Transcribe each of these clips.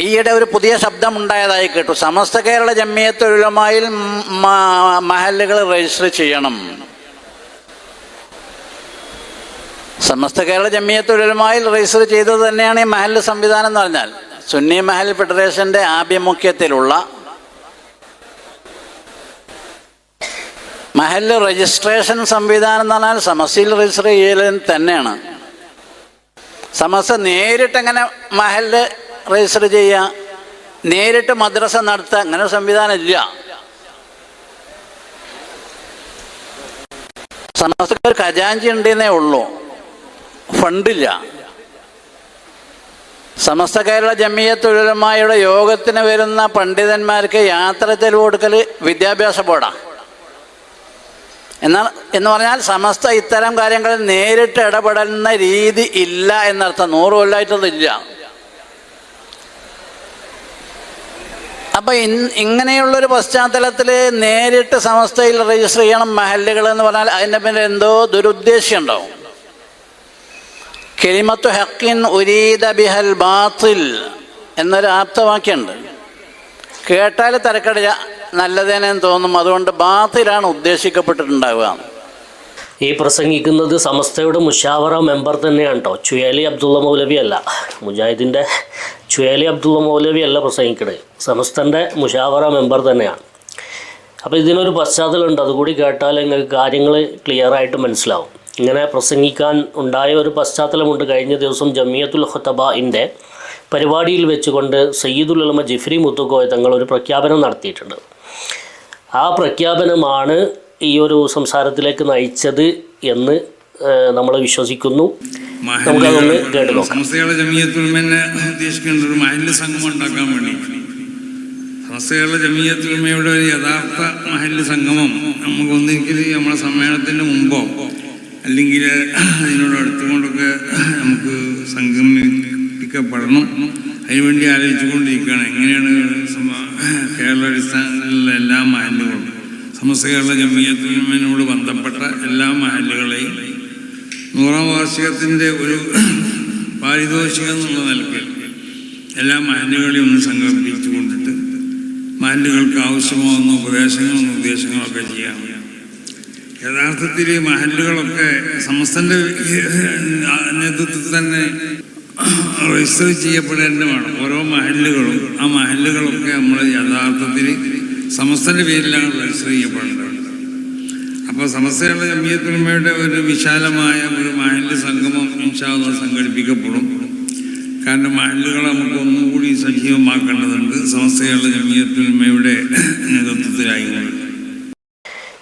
ഈയിടെ ഒരു പുതിയ ശബ്ദം ഉണ്ടായതായി കേട്ടു. സമസ്ത കേരള ജമ്മിയത്തൊഴിലുമായിൽ മഹല്ലുകൾ രജിസ്റ്റർ ചെയ്യണം. സമസ്ത കേരള ജമ്മിയത്തൊഴിലുമായിൽ രജിസ്റ്റർ ചെയ്തത് തന്നെയാണ് ഈ മഹൽ സംവിധാനം എന്ന് പറഞ്ഞാൽ. സുന്നി മഹൽ ഫെഡറേഷന്റെ ആഭിമുഖ്യത്തിലുള്ള മഹല്ല് രജിസ്ട്രേഷൻ സംവിധാനം എന്ന് പറഞ്ഞാൽ സമസ്തയിൽ രജിസ്റ്റർ ചെയ്യൽ തന്നെയാണ്. സമസ്ത നേരിട്ടങ്ങനെ മഹല്ല് രജിസ്റ്റർ ചെയ്യുക. നേരിട്ട് മദ്രസ നടത്തുക അങ്ങനെ സംവിധാനം ഇല്ല. ഒരു ഖജാഞ്ചി ഉണ്ടെന്നേ ഉള്ളൂ. ഫണ്ടില്ല സമസ്ത കേരള ജമിയത്തൊഴിലുമായുടെ യോഗത്തിന് വരുന്ന പണ്ഡിതന്മാർക്ക് യാത്ര ചെലവ് കൊടുക്കൽ വിദ്യാഭ്യാസ ബോർഡാണ് എന്നാൽ എന്ന് പറഞ്ഞാൽ സമസ്ത ഇത്തരം കാര്യങ്ങളിൽ നേരിട്ട് ഇടപെടുന്ന രീതി ഇല്ല എന്നർത്ഥം. നൂറ് കൊല്ലമായിട്ടതില്ല അപ്പൊ ഇൻ- ഇങ്ങനെയുള്ളൊരു പശ്ചാത്തലത്തിൽ നേരിട്ട് സമസ്തയിൽ രജിസ്റ്റർ ചെയ്യണം മഹല്ലുകൾ എന്ന് പറഞ്ഞാൽ അതിന്റെ പിന്നെ എന്തോ ദുരുദ്ദേശ്യം ഉണ്ടാവും. കെലിമത്തു ഹക്കിൻ ഉരീദ ബിഹൽ ബാത്തിൽ എന്നൊരു ആപ്തവാക്യമുണ്ട്. കേട്ടാൽ തരക്കടില്ല നല്ലതേനെന്ന് തോന്നും. അതുകൊണ്ട് ബാത്തിലാണ് ഉദ്ദേശിക്കപ്പെട്ടിട്ടുണ്ടാവുക. ഈ പ്രസംഗിക്കുന്നത് സമസ്തയുടെ മുഷാവറ മെമ്പർ തന്നെയാണ് കേട്ടോ. ചുയാലി അബ്ദുള്ള മൗലവി അല്ല. മുജാഹിദിന്റെ ചുയാലി അബ്ദുള്ള മൗലവി അല്ല പ്രസംഗിക്കണത് സമസ്തന്റെ മുഷാവറ മെമ്പർ തന്നെയാണ്. അപ്പോൾ ഇതിനൊരു പശ്ചാത്തലമുണ്ട്. അതുകൂടി കേട്ടാൽ നിങ്ങൾക്ക് കാര്യങ്ങൾ ക്ലിയറായിട്ട് മനസ്സിലാവും. ഇങ്ങനെ പ്രസംഗിക്കാൻ ഉണ്ടായ ഒരു പശ്ചാത്തലമുണ്ട്. കഴിഞ്ഞ ദിവസം ജമിയത്തുൽ ഹുത്തബിന്റെ പരിപാടിയിൽ വെച്ചുകൊണ്ട് സയ്യിദുൽ അലമ ജിഫ്രി മുത്തുക്കോയ തങ്ങൾ ഒരു പ്രഖ്യാപനം നടത്തിയിട്ടുണ്ട്. ആ പ്രഖ്യാപനമാണ് ഈ ഒരു സംസാരത്തിലേക്ക് നയിച്ചത് എന്ന് നമ്മൾ വിശ്വസിക്കുന്നു. നമുക്കതൊന്ന് കേട്ട് നോക്കാം ഉദ്ദേശിക്കേണ്ട ഒരു മഹല്ല് സംഘം ഉണ്ടാക്കാൻ വേണ്ടി. സംസ്ഥകളുടെ ജമീയത്തുൽമയുടെ ഒരു യഥാർത്ഥ മഹല്ല് സംഗമം നമുക്ക് ഒന്നിക്കൽ നമ്മളെ സമ്മേളനത്തിന് മുമ്പോ അല്ലെങ്കിൽ അതിനോട് അടുത്തുകൊണ്ടൊക്കെ നമുക്ക് സംഗമിക്കപ്പെടണം അതിനുവേണ്ടി ആലോചിച്ചുകൊണ്ടിരിക്കുകയാണ്. എങ്ങനെയാണ് കേരള അടിസ്ഥാനത്തിലുള്ള എല്ലാ മഹല്ലുകളും. സമസ്ത കേരള ജമീയത്തുൽമനോട് ബന്ധപ്പെട്ട എല്ലാ മഹലുകളെയും നൂറാം വാർഷികത്തിന്റെ ഒരു പാരിതോഷികം എന്നുള്ള നിലയ്ക്ക് എല്ലാ മഹലുകളെയും ഒന്ന് സംഘടിപ്പിച്ചു കൊണ്ടിട്ട് മഹലുകൾക്ക് ആവശ്യമാകുന്ന ഉപദേശങ്ങളും നിർദ്ദേശങ്ങളൊക്കെ ചെയ്യാം. യഥാർത്ഥത്തിൽ ഈ മഹലുകളൊക്കെ സമസ്തന്റെ നേതൃത്വത്തിൽ തന്നെ രജിസ്റ്റർ ചെയ്യപ്പെടേണ്ടതാണ്. ഓരോ മഹലുകളും ആ മഹലുകളൊക്കെ നമ്മൾ യഥാർത്ഥത്തിൽ സമസ്തന്റെ പേരിലാണ് രജിസ്റ്റർ ചെയ്യപ്പെടേണ്ടത് അപ്പോൾ സമസ്തയുള്ള ജമിയത്തുലമയുടെ ഒരു വിശാലമായ ഒരു മഹല്ല് സംഗമം ഇൻഷാല്ല സംഘടിപ്പിക്കപ്പെടും. കാരണം മഹല്ലുകളെ നമുക്ക് ഒന്നുകൂടി സജീവമാക്കേണ്ടതുണ്ട് സമസ്തയുള്ള ജമിയത്തുലമയുടെ നേതൃത്വത്തിലായിക്കൊണ്ട്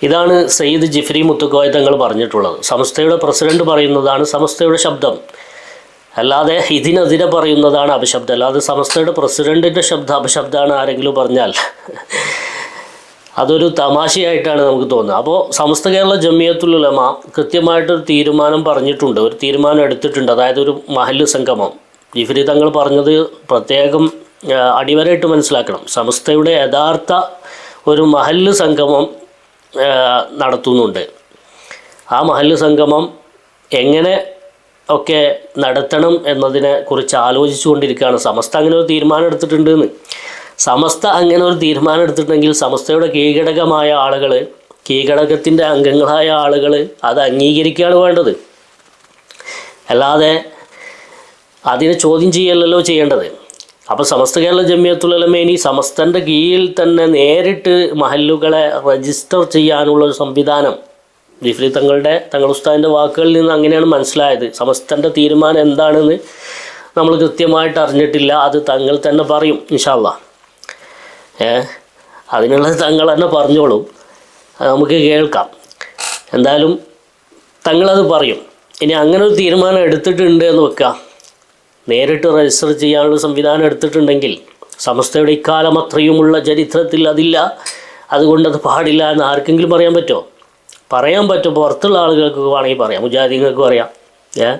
ഇതാണ് സയ്യിദ് ജിഫ്രി മുത്തുക്കോയ തങ്ങൾ പറഞ്ഞിട്ടുള്ളത്. സംസ്ഥയുടെ പ്രസിഡന്റ് പറയുന്നതാണ് സമസ്തയുടെ ശബ്ദം. അല്ലാതെ ഇതിനെതിരെ പറയുന്നതാണ് അപശബ്ദം. അല്ലാതെ സമസ്തയുടെ പ്രസിഡന്റിന്റെ ശബ്ദ അപശബ്ദമാണ് ആരെങ്കിലും പറഞ്ഞാൽ. അതൊരു തമാശയായിട്ടാണ് നമുക്ക് തോന്നുന്നത്. അപ്പോൾ സമസ്ത കേരള ജമിയത്തുൽ ഉലമ കൃത്യമായിട്ടൊരു തീരുമാനം പറഞ്ഞിട്ടുണ്ട്. ഒരു തീരുമാനം എടുത്തിട്ടുണ്ട്. അതായത് ഒരു മഹല്ല് സംഗമം. ജിഫ്രി തങ്ങൾ പറഞ്ഞത് പ്രത്യേകം അടിവരയിട്ട് മനസ്സിലാക്കണം. സമസ്തയുടെ യഥാർത്ഥ ഒരു മഹല്ല് സംഗമം നടത്തുന്നുണ്ട്. ആ മഹല്ല് സംഗമം എങ്ങനെ ഒക്കെ നടത്തണം എന്നതിനെ കുറിച്ച് ആലോചിച്ചുകൊണ്ടിരിക്കുകയാണ്. സമസ്ത അങ്ങനെ ഒരു തീരുമാനം എടുത്തിട്ടുണ്ട് എന്ന് സമസ്ത അങ്ങനെ ഒരു തീരുമാനം എടുത്തിട്ടുണ്ടെങ്കിൽ സമസ്തയുടെ കീഴടകമായ ആളുകൾ കീഴടകത്തിന്റെ അംഗങ്ങളായ ആളുകൾ അത് അംഗീകരിക്കുകയാണ് വേണ്ടത്. അല്ലാതെ അതിനെ ചോദ്യം ചെയ്യലല്ലോ ചെയ്യേണ്ടത്. അപ്പോൾ സമസ്ത കേരള ജമിയത്തുലമേനി സമസ്തന്റെ കീഴിൽ തന്നെ നേരിട്ട് മഹല്ലുകളെ രജിസ്റ്റർ ചെയ്യാനുള്ള ഒരു സംവിധാനം ജിഫ്രി തങ്ങളുടെ തങ്ങൾ ഉസ്താദിന്റെ വാക്കുകളിൽ നിന്ന് അങ്ങനെയാണ് മനസ്സിലായത്. സമസ്തന്റെ തീരുമാനം എന്താണെന്ന് നമ്മൾ കൃത്യമായിട്ട് അറിഞ്ഞിട്ടില്ല. അത് തങ്ങൾ തന്നെ പറയും ഇൻഷാല്ല അതിനുള്ളത് തങ്ങൾ തന്നെ പറഞ്ഞോളും. നമുക്ക് കേൾക്കാം. എന്തായാലും തങ്ങളത് പറയും. ഇനി അങ്ങനെ ഒരു തീരുമാനം എടുത്തിട്ടുണ്ട് എന്ന് വെക്കാം. നേരിട്ട് രജിസ്റ്റർ ചെയ്യാനുള്ള സംവിധാനം എടുത്തിട്ടുണ്ടെങ്കിൽ സമസ്തയുടെ ഇക്കാലം അത്രയുമുള്ള ചരിത്രത്തിൽ അതില്ല. അതുകൊണ്ട് അത് പാടില്ല എന്ന് ആർക്കെങ്കിലും പറയാൻ പറ്റുമോ പറയാൻ പറ്റും. പുറത്തുള്ള ആളുകൾക്ക് വേണമെങ്കിൽ പറയാം. മുജാഹിദീങ്ങൾക്ക് പറയാം ഏ?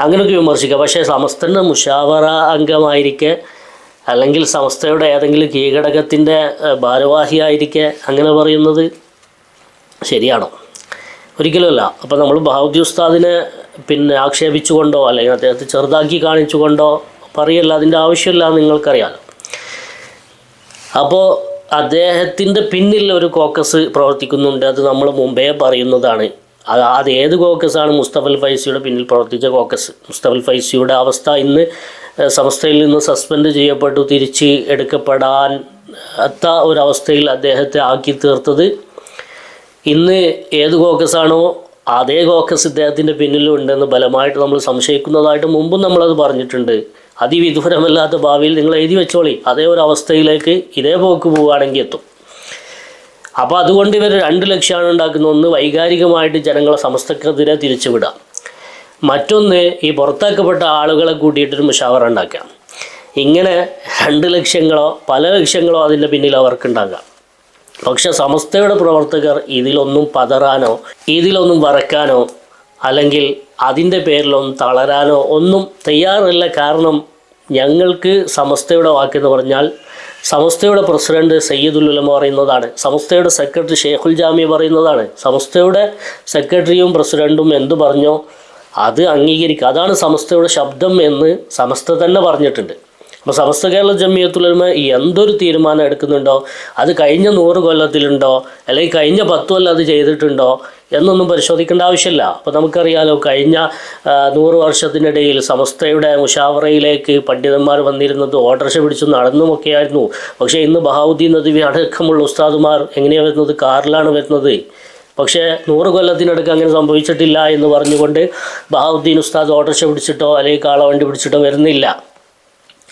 അങ്ങനെയൊക്കെ വിമർശിക്കാം. പക്ഷേ സമസ്തന്റെ മുഷാവറ അംഗമായിരിക്കെ അല്ലെങ്കിൽ സംസ്ഥയുടെ ഏതെങ്കിലും കീഴടകത്തിന്റെ ഏഹ്, ഭാരവാഹിയായിരിക്കെ അങ്ങനെ പറയുന്നത് ശരിയാണോ? ഒരിക്കലുമല്ല. അപ്പോൾ നമ്മൾ ബഹൗദ്യ ഉസ്താദിനെ പിന്നെ ആക്ഷേപിച്ചുകൊണ്ടോ അല്ലെങ്കിൽ അദ്ദേഹത്തെ ചെറുതാക്കി കാണിച്ചുകൊണ്ടോ പറയല്ല. അതിന്റെ ആവശ്യമില്ല എന്ന് നിങ്ങൾക്കറിയാലോ. അപ്പോൾ അദ്ദേഹത്തിന്റെ പിന്നിൽ ഒരു കോക്കസ് പ്രവർത്തിക്കുന്നുണ്ട്. അത് നമ്മൾ മുമ്പേ പറയുന്നതാണ്. അത് അത് ഏത് കോക്കസാണ് മുസ്തഫൽ ഫൈസിയുടെ പിന്നിൽ പ്രവർത്തിച്ച കോക്കസ്? മുസ്തഫൽ ഫൈസിയുടെ അവസ്ഥ ഇന്ന് സംസ്ഥയിൽ നിന്ന് സസ്പെൻഡ് ചെയ്യപ്പെട്ടു തിരിച്ച് എടുക്കപ്പെടാൻ അത്ത ഒരവസ്ഥയിൽ അദ്ദേഹത്തെ ആക്കി തീർത്തത്. ഇന്ന് ഏത് കോക്കസാണോ അതേ കോക്കസ് ഇദ്ദേഹത്തിന്റെ പിന്നിലുണ്ടെന്ന് ബലമായിട്ട് നമ്മൾ സംശയിക്കുന്നതായിട്ട് മുമ്പും നമ്മളത് പറഞ്ഞിട്ടുണ്ട്. അതിവിദൂരമല്ലാത്ത ഭാവിയിൽ നിങ്ങൾ എഴുതി വെച്ചോളി. അതേ ഒരു അവസ്ഥയിലേക്ക് ഇതേ പോക്ക് പോവുകയാണെങ്കിൽ എത്തും. അപ്പോൾ അതുകൊണ്ട് ഇവർ രണ്ട് ലക്ഷ്യമാണ് ഉണ്ടാക്കുന്ന ഒന്ന് വൈകാരികമായിട്ട് ജനങ്ങളെ സമസ്തക്കെതിരെ തിരിച്ചുവിടാം മറ്റൊന്ന് ഈ പുറത്താക്കപ്പെട്ട ആളുകളെ കൂട്ടിയിട്ടൊരു മുഷാവറ ഉണ്ടാക്കാം ഇങ്ങനെ രണ്ട് ലക്ഷ്യങ്ങളോ പല ലക്ഷ്യങ്ങളോ അതിന്റെ പിന്നിൽ അവർക്കുണ്ടാകാം. പക്ഷെ സമസ്തയുടെ പ്രവർത്തകർ ഇതിലൊന്നും പതറാനോ ഇതിലൊന്നും വറക്കാനോ അല്ലെങ്കിൽ അതിന്റെ പേരിലൊന്നും തളരാനോ ഒന്നും തയ്യാറല്ല. കാരണം ഞങ്ങൾക്ക് സമസ്തയുടെ വാക്കെന്ന് പറഞ്ഞാൽ സമസ്തയുടെ പ്രസിഡന്റ് സയ്യിദുൽ ഉലമ പറയുന്നതാണ്. സമസ്തയുടെ സെക്രട്ടറി ഷെയ്ഖുൽ ജാമി പറയുന്നതാണ്. സമസ്തയുടെ സെക്രട്ടറിയും പ്രസിഡന്റും എന്തു പറഞ്ഞോ അത് അംഗീകരിക്കുക. അതാണ് സമസ്തയുടെ ശബ്ദം എന്ന് സമസ്ത തന്നെ പറഞ്ഞിട്ടുണ്ട്. അപ്പോൾ സമസ്ത കേരള ജമിയത്തുലമ എന്തൊരു തീരുമാനം എടുക്കുന്നുണ്ടോ? അത് കഴിഞ്ഞ നൂറ് കൊല്ലത്തിലുണ്ടോ? അല്ലെങ്കിൽ കഴിഞ്ഞ പത്ത് കൊല്ലം അത് ചെയ്തിട്ടുണ്ടോ? എന്നൊന്നും പരിശോധിക്കേണ്ട ആവശ്യമില്ല. അപ്പോൾ നമുക്കറിയാലോ കഴിഞ്ഞ നൂറ് വർഷത്തിനിടയിൽ സമസ്തയുടെ മുഷാവറയിലേക്ക് പണ്ഡിതന്മാർ വന്നിരുന്നത് ഓട്ടർഷ പിടിച്ചു നടന്നുമൊക്കെയായിരുന്നു. പക്ഷേ ഇന്ന് ബഹാവുദ്ദീൻ നദിവി അടക്കമുള്ള ഉസ്താദുമാർ എങ്ങനെയാണ് വരുന്നത്? കാറിലാണ് വരുന്നത്. പക്ഷേ നൂറ് കൊല്ലത്തിനടുക്ക് അങ്ങനെ സംഭവിച്ചിട്ടില്ല എന്ന് പറഞ്ഞുകൊണ്ട് ബഹാവുദ്ദീൻ ഉസ്താദ് ഓട്ടർഷ പിടിച്ചിട്ടോ അല്ലെങ്കിൽ കാളവണ്ടി പിടിച്ചിട്ടോ വരുന്നില്ല.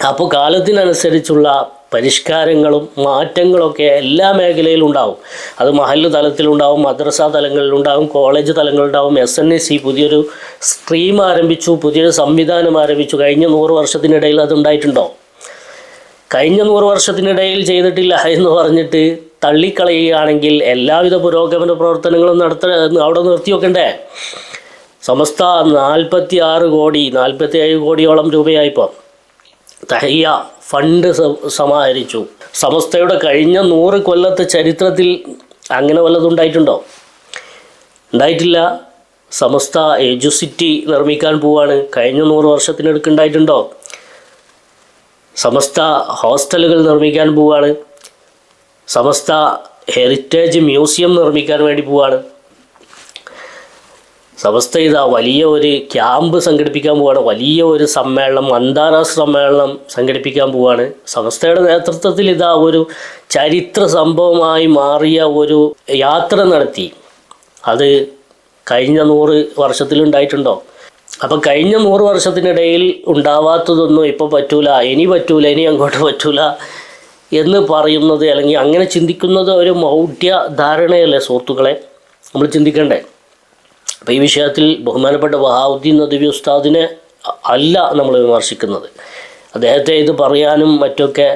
അപ്പോൾ കാലത്തിനനുസരിച്ചുള്ള പരിഷ്കാരങ്ങളും മാറ്റങ്ങളൊക്കെ എല്ലാ മേഖലയിലും ഉണ്ടാവും. അത് മഹല്ല് തലത്തിലുണ്ടാവും മദ്രസ തലങ്ങളിലുണ്ടാവും കോളേജ് തലങ്ങളിലുണ്ടാവും എസ് എൻ എസ് സി പുതിയൊരു സ്ട്രീം ആരംഭിച്ചു പുതിയൊരു സംവിധാനം ആരംഭിച്ചു. കഴിഞ്ഞ നൂറ് വർഷത്തിനിടയിൽ അതുണ്ടായിട്ടുണ്ടോ? കഴിഞ്ഞ നൂറ് വർഷത്തിനിടയിൽ ചെയ്തിട്ടില്ല എന്ന് പറഞ്ഞിട്ട് തള്ളിക്കളയുകയാണെങ്കിൽ എല്ലാവിധ പുരോഗമന പ്രവർത്തനങ്ങളും നടത്ത അവിടെ നിർത്തി വെക്കണ്ടേ സമസ്ത നാൽപ്പത്തി ആറ് കോടി നാൽപ്പത്തി ഏഴ് കോടിയോളം രൂപയായിപ്പോൾ തഹയ്യ ഫണ്ട് സമാഹരിച്ചു. സമസ്തയുടെ കഴിഞ്ഞ നൂറ് കൊല്ലത്തെ ചരിത്രത്തിൽ അങ്ങനെ വല്ലതും ഉണ്ടായിട്ടുണ്ടോ? ഉണ്ടായിട്ടില്ല. സമസ്ത എജുസിറ്റി നിർമ്മിക്കാൻ പോവാണ്. കഴിഞ്ഞ നൂറ് വർഷത്തിനടുക്ക് ഉണ്ടായിട്ടുണ്ടോ? സമസ്ത ഹോസ്റ്റലുകൾ നിർമ്മിക്കാൻ പോവാണ്. സമസ്ത ഹെറിറ്റേജ് മ്യൂസിയം നിർമ്മിക്കാൻ വേണ്ടി പോവാണ്. സമസ്ത ഇതാ വലിയ ഒരു ക്യാമ്പ് സംഘടിപ്പിക്കാൻ പോവാണ്. വലിയ ഒരു സമ്മേളനം അന്താരാഷ്ട്ര സമ്മേളനം സംഘടിപ്പിക്കാൻ പോവാണ്. സമസ്തയുടെ നേതൃത്വത്തിൽ ഇതാ ഒരു ചരിത്ര സംഭവമായി മാറിയ ഒരു യാത്ര നടത്തി. അത് കഴിഞ്ഞ നൂറ് വർഷത്തിലുണ്ടായിട്ടുണ്ടോ? അപ്പം കഴിഞ്ഞ നൂറ് വർഷത്തിനിടയിൽ ഉണ്ടാവാത്തതൊന്നും ഇപ്പോൾ പറ്റൂല. ഇനി പറ്റൂല ഇനി അങ്ങോട്ട് പറ്റൂല. എന്ന് പറയുന്നത് അല്ലെങ്കിൽ അങ്ങനെ ചിന്തിക്കുന്നത് ഒരു മൗഢ്യ ധാരണയല്ലേ സുഹൃത്തുക്കളെ? നമ്മൾ ചിന്തിക്കണ്ടേ. അപ്പോൾ ഈ വിഷയത്തിൽ ബഹുമാനപ്പെട്ട വഹാബുദ്ദീൻ നദവി ഉസ്താദിനെ അല്ല നമ്മൾ വിമർശിക്കുന്നത്. അദ്ദേഹത്തെ ഇത് പറയാനും മറ്റൊക്കെ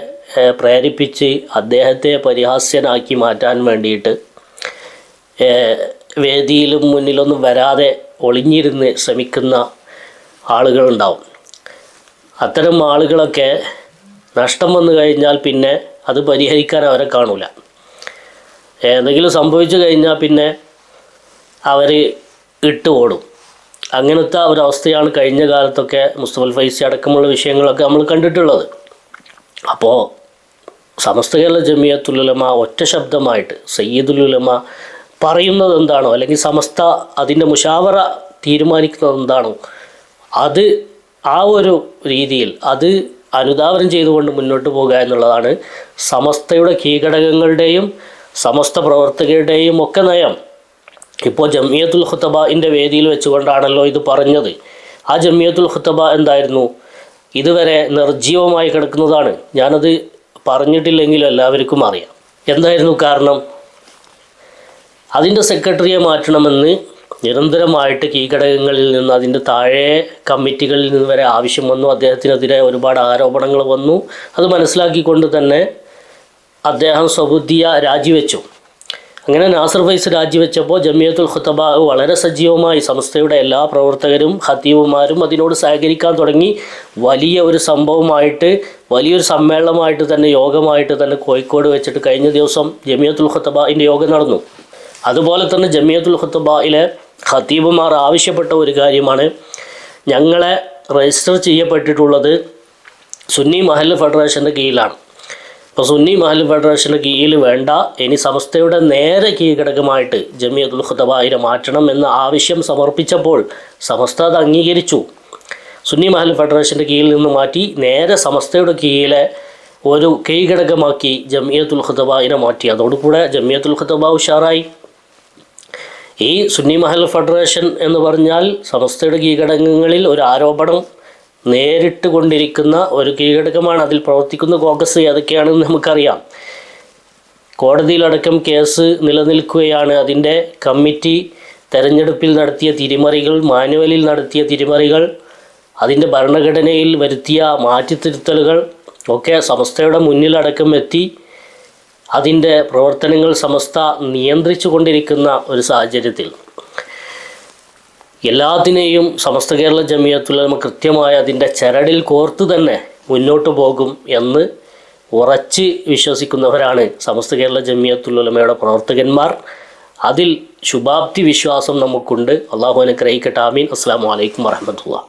പ്രേരിപ്പിച്ച് അദ്ദേഹത്തെ പരിഹാസ്യനാക്കി മാറ്റാൻ വേണ്ടിയിട്ട് വേദിയിലും മുന്നിലൊന്നും വരാതെ ഒളിഞ്ഞിരുന്ന് ശ്രമിക്കുന്ന ആളുകളുണ്ടാവും. അത്തരം ആളുകളൊക്കെ നഷ്ടം വന്നു കഴിഞ്ഞാൽ പിന്നെ അത് പരിഹരിക്കാൻ അവരെ കാണൂല. എന്തെങ്കിലും സംഭവിച്ചു കഴിഞ്ഞാൽ പിന്നെ അവർ ഇട്ട് ഓടും. അങ്ങനത്തെ ഒരവസ്ഥയാണ് കഴിഞ്ഞ കാലത്തൊക്കെ മുസ്തഫൽ ഫൈസി അടക്കമുള്ള വിഷയങ്ങളൊക്കെ നമ്മൾ കണ്ടിട്ടുള്ളത്. അപ്പോൾ സമസ്ത കേരള ജമിയത്തുലുലമ ഒറ്റ ശബ്ദമായിട്ട് സയ്യിദുലുലമ പറയുന്നത് എന്താണോ അല്ലെങ്കിൽ സമസ്ത അതിന്റെ മുഷാവറ തീരുമാനിക്കുന്നത് എന്താണോ അത് ആ ഒരു രീതിയിൽ അത് അനുധാവനം ചെയ്തുകൊണ്ട് മുന്നോട്ട് പോകുക എന്നുള്ളതാണ് സമസ്തയുടെ കീഘടകങ്ങളുടെയും സമസ്ത പ്രവർത്തകരുടെയും ഒക്കെ നയം. ഇപ്പോൾ ജമിയത്തുൽ ഖുത്തബാന്റെ വേദിയിൽ വെച്ചുകൊണ്ടാണല്ലോ ഇത് പറഞ്ഞത്. ആ ജമിയത്തുൽ ഖുത്തബ എന്തായിരുന്നു? ഇതുവരെ നിർജീവമായി കിടക്കുന്നതാണ്. ഞാനത് പറഞ്ഞിട്ടില്ലെങ്കിലും എല്ലാവർക്കും അറിയാം. എന്തായിരുന്നു കാരണം? അതിന്റെ സെക്രട്ടറിയെ മാറ്റണമെന്ന് നിരന്തരമായിട്ട് കീഘടകങ്ങളിൽ നിന്ന് അതിന്റെ താഴെ കമ്മിറ്റികളിൽ നിന്ന് വരെ ആവശ്യം വന്നു. അദ്ദേഹത്തിനെതിരെ ഒരുപാട് ആരോപണങ്ങൾ വന്നു. അത് മനസ്സിലാക്കിക്കൊണ്ട് തന്നെ അദ്ദേഹം സ്വബുദ്ധിയ രാജിവെച്ചു. അങ്ങനെ നാസർ ഫൈസ് രാജിവെച്ചപ്പോൾ ജമിയത്തുൽ ഖുത്തബ വളരെ സജീവമായി സംസ്ഥയുടെ എല്ലാ പ്രവർത്തകരും ഹത്തീവുമാരും അതിനോട് സഹകരിക്കാൻ തുടങ്ങി. വലിയ ഒരു സംഭവമായിട്ട് വലിയൊരു സമ്മേളനമായിട്ട് തന്നെ യോഗമായിട്ട് തന്നെ കോഴിക്കോട് വെച്ചിട്ട് കഴിഞ്ഞ ദിവസം ജമിയത്തുൽ ഖുത്തബിന്റെ യോഗം നടന്നു. അതുപോലെ തന്നെ ജമിയത്തുൽ ഖുത്തബയിലെ ഖത്തീബുമാർ ആവശ്യപ്പെട്ട ഒരു കാര്യമാണ്. ഞങ്ങളെ രജിസ്റ്റർ ചെയ്യപ്പെട്ടിട്ടുള്ളത് സുന്നി മഹൽ ഫെഡറേഷന്റെ കീഴിലാണ്. ഇപ്പോൾ സുന്നി മഹൽ ഫെഡറേഷന്റെ കീഴിൽ വേണ്ട ഇനി സംസ്ഥയുടെ നേരെ കീഴ്ഘടകമായിട്ട് ജമിയത്തുൽ ഖുതബായിരെ മാറ്റണം എന്ന ആവശ്യം സമർപ്പിച്ചപ്പോൾ സമസ്ത അത് അംഗീകരിച്ചു. സുന്നി മഹൽ ഫെഡറേഷന്റെ കീഴിൽ നിന്ന് മാറ്റി നേരെ സമസ്തയുടെ കീഴിലെ ഒരു കീഴ്ഘടകമാക്കി ജമിയത്തുൽ ഖുതബായിനെ മാറ്റി. അതോടുകൂടെ ജമിയത്തുൽ ഖുതബ ഉഷാറായി. ഈ സുന്നി മഹൽ ഫെഡറേഷൻ എന്ന് പറഞ്ഞാൽ സമസ്തയുടെ കീഴ്ഘടകങ്ങളിൽ ഒരു ആരോപണം നേരിട്ട് കൊണ്ടിരിക്കുന്ന ഒരു കീഴടക്കമാണ് അതിൽ പ്രവർത്തിക്കുന്ന കോൺഗ്രസ് ഏതൊക്കെയാണെന്ന് നമുക്കറിയാം. കോടതിയിലടക്കം കേസ് നിലനിൽക്കുകയാണ്. അതിന്റെ കമ്മിറ്റി തെരഞ്ഞെടുപ്പിൽ നടത്തിയ തിരിമറികൾ മാനുവലിൽ നടത്തിയ തിരിമറികൾ അതിന്റെ ഭരണഘടനയിൽ വരുത്തിയ മാറ്റിത്തിരുത്തലുകൾ ഒക്കെ സമസ്തയുടെ മുന്നിലടക്കം എത്തി. അതിന്റെ പ്രവർത്തനങ്ങൾ സമസ്ത നിയന്ത്രിച്ചു കൊണ്ടിരിക്കുന്ന ഒരു സാഹചര്യത്തിൽ എല്ലാത്തിനെയും സമസ്ത കേരള ജമിയത്തുലമ കൃത്യമായി അതിന്റെ ചരടിൽ കോർത്ത് തന്നെ മുന്നോട്ട് പോകും എന്ന് ഉറച്ച് വിശ്വസിക്കുന്നവരാണ് സമസ്ത കേരള ജമിയത്തുലമയുടെ പ്രവർത്തകന്മാർ. അതിൽ ശുഭാപ്തി വിശ്വാസം നമുക്കുണ്ട്. അള്ളാഹു അനുഗ്രഹിക്കട്ടെ. ആമീൻ. അസ്സാം വലൈക്കും വറഹമത്തുള്ള